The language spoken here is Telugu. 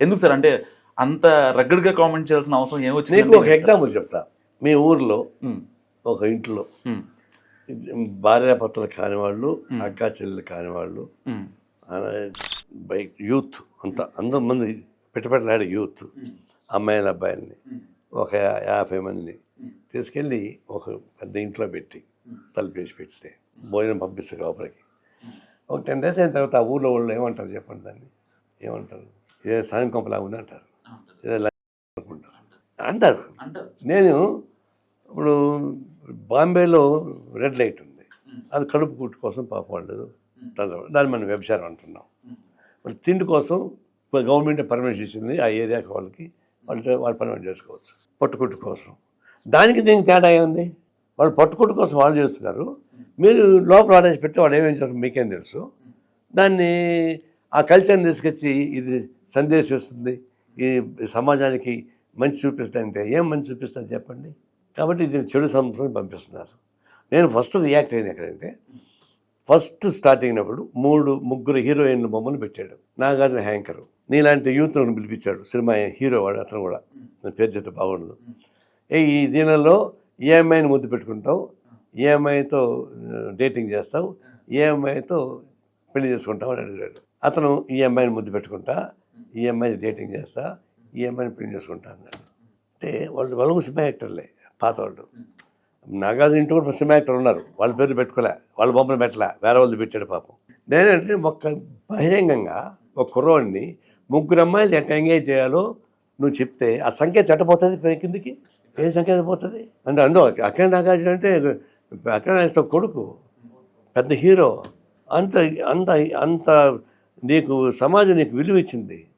ఎందుకు సార్? అంటే అంత rugged గా కామెంట్ చేయాల్సిన అవసరం నీకు ఒక ఏమొచ్చింది ఎగ్జాంపుల్ చెప్తా. మీ ఊర్లో ఒక ఇంట్లో భార్యాభర్తలు కాని వాళ్ళు అక్కా చెల్లెలు కాని వాళ్ళు బైక్ యూత్ అంత అందరు మంది పెట్టపెట్టలాడే యూత్ అమ్మాయిల అబ్బాయిల్ని ఒక యాభై మందిని తీసుకెళ్ళి ఒక పెద్ద ఇంట్లో పెట్టి తలుపేసి పెట్టి భోజనం పంపిస్తారు లోపలికి. ఒక టెన్ డేస్ అయిన తర్వాత ఆ ఊర్లో వాళ్ళు ఏమంటారు చెప్పండి దాన్ని? ఏమంటారు? ఇదే సాయం కొంపలా ఉంది అంటారు. అనుకుంటారు. అంటారు. నేను ఇప్పుడు బాంబేలో రెడ్ లైట్ ఉంది. అది కడుపు కుట్టు కోసం పాప వాళ్ళు దాన్ని మనం వ్యభిచారం అంటున్నాం. మరి తిండి కోసం గవర్నమెంట్ పర్మిషన్ ఇచ్చింది ఆ ఏరియాకి వాళ్ళకి. వాళ్ళు వాళ్ళు పని వాళ్ళు చేసుకోవచ్చు. పట్టుకుట్టు కోసం. దానికి దీనికి తేడా ఉంది వాళ్ళు పట్టుకుట్టు కోసం వాళ్ళు చేస్తున్నారు. మీరు లోపల ఆడేసి పెట్టి వాళ్ళు ఏమేం చేస్తారు? మీకేం తెలుసు? దాన్ని ఆ కల్చర్ని తీసుకొచ్చి ఇది సందేశం ఇస్తుంది ఈ సమాజానికి మంచి చూపిస్తుందంటే ఏం మంచి చూపిస్తుంది చెప్పండి. కాబట్టి ఇది చెడు సంవత్సరం పంపిస్తున్నారు. నేను ఫస్ట్ రియాక్ట్ అయిన ఎక్కడంటే ఫస్ట్ స్టార్ట్ అయినప్పుడు మూడు ముగ్గురు హీరోయిన్లు బొమ్మలు పెట్టాడు. నాగార్జున హ్యాంకరు నీలాంటి యూత్ను పిలిపించాడు. సినిమా హీరో వాడు అతను కూడా. పేరు చేత బాగుండదు. ఏ ఈ దీనిలో ఏఎంఐని ముద్దు పెట్టుకుంటావు. ఏఎంఐతో డేటింగ్ చేస్తావు. ఏఎంఐతో పెళ్ళి చేసుకుంటావు అని అడిగాడు. అతను ఈ అమ్మాయిని ముద్దు పెట్టుకుంటా ఈ అమ్మాయిని డేటింగ్ చేస్తా ఈ అమ్మాయిని పెళ్ళి చేసుకుంటా అన్నాడు. అంటే వాళ్ళు వాళ్ళు సినిమా యాక్టర్లే పాత వాళ్ళు. నాగార్జున ఇంటి కూడా సినిమా యాక్టర్ ఉన్నారు. వాళ్ళ పేరు పెట్టుకోలే వాళ్ళ బొమ్మలు పెట్టలే వేరే వాళ్ళు పెట్టాడు పాపం. నేనంటే ఒక్క బహిరంగంగా ఒక కుర్రోడిని ముగ్గురు అమ్మాయిలు ఎట్లా ఎంగేజ్ చేయాలో నువ్వు చెప్తే ఆ సంఖ్య ఎట్టపోతుంది పై కిందికి? ఏ సంఖ్య పోతుంది? అంటే అందులో అఖిల నాగార్జున అంటే అఖిల నాగార్జున కొడుకు పెద్ద హీరో. అంత అంత అంత నీకు సమాజం నీకు విలువ ఇచ్చింది